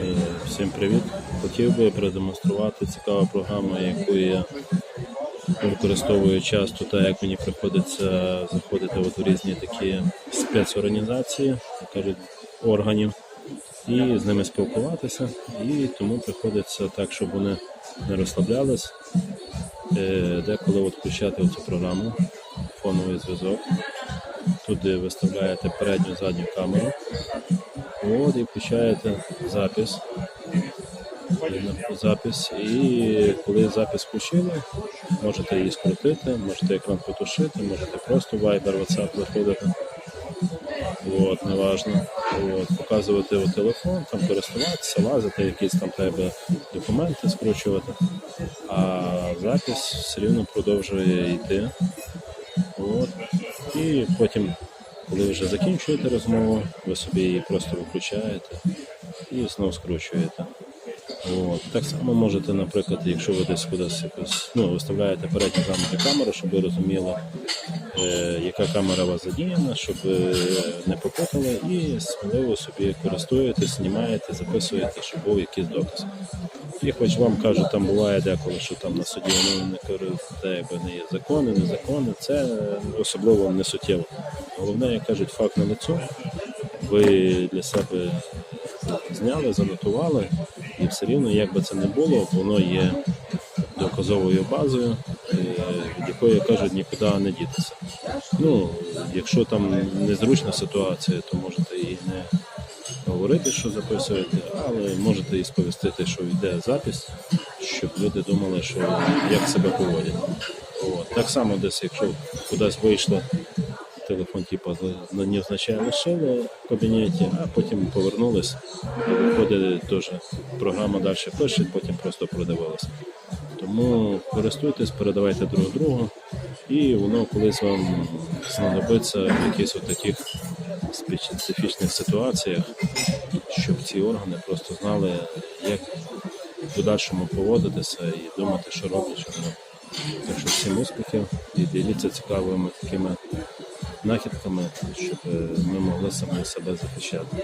Е, Всім привіт! Хотів би продемонструвати цікаву програму, яку я використовую часто, так як мені приходиться заходити от у різні такі спецорганізації, органів, і з ними спілкуватися. І тому приходиться так, щоб вони не розслаблялись. Е, Деколи от включати цю програму, фоновий зв'язок. Туди виставляєте передню задню камеру. От і включаєте запис. Запис. І коли запис включили, можете її скрутити, можете екран потушити, можете просто Viber, WhatsApp виходити. От, неважно. От, показувати у телефон, там користуватися, лазити, якісь там треба документи скручувати. А запис все рівно продовжує йти. От. І потім, коли вже закінчуєте розмову, ви собі її просто виключаєте і знову скручуєте. От. Так само можете, наприклад, якщо ви десь кудись якось, ну, виставляєте передню задню камеру, щоб ви розуміли, е, яка камера у вас задіяна, щоб не попутали, і сміливо собі користуєтесь, знімаєте, записуєте, щоб був якийсь доказ. І хоч вам кажуть, там буває деколи, що там на суді не якби не є закони, незакони, це особливо не суттєво. Головне, як кажуть, факт на лицо. Ви для себе зняли, занотували, і все рівно, як би це не було, воно є доказовою базою, е, від якої як кажуть, нікуди не дітися. Ну, якщо там незручна ситуація, то можете і не говорити, що записуєте, але можете і сповістити, що йде запис, щоб люди думали, що як себе поводять. Так само десь, якщо кудись вийшло, телефон типу, на невзначай лишили в кабінеті, а потім повернулись, виходить теж програма далі пише, потім просто продивилися. Тому користуйтесь, передавайте друг другу, і воно колись вам знадобиться в якихось таких специфічних ситуаціях, щоб ці органи просто знали, як в подальшому поводитися і думати, що роблять, що. Так що всім успіхів і діліться цікавими такими знахідками, щоб е, ми могли самі себе захищати.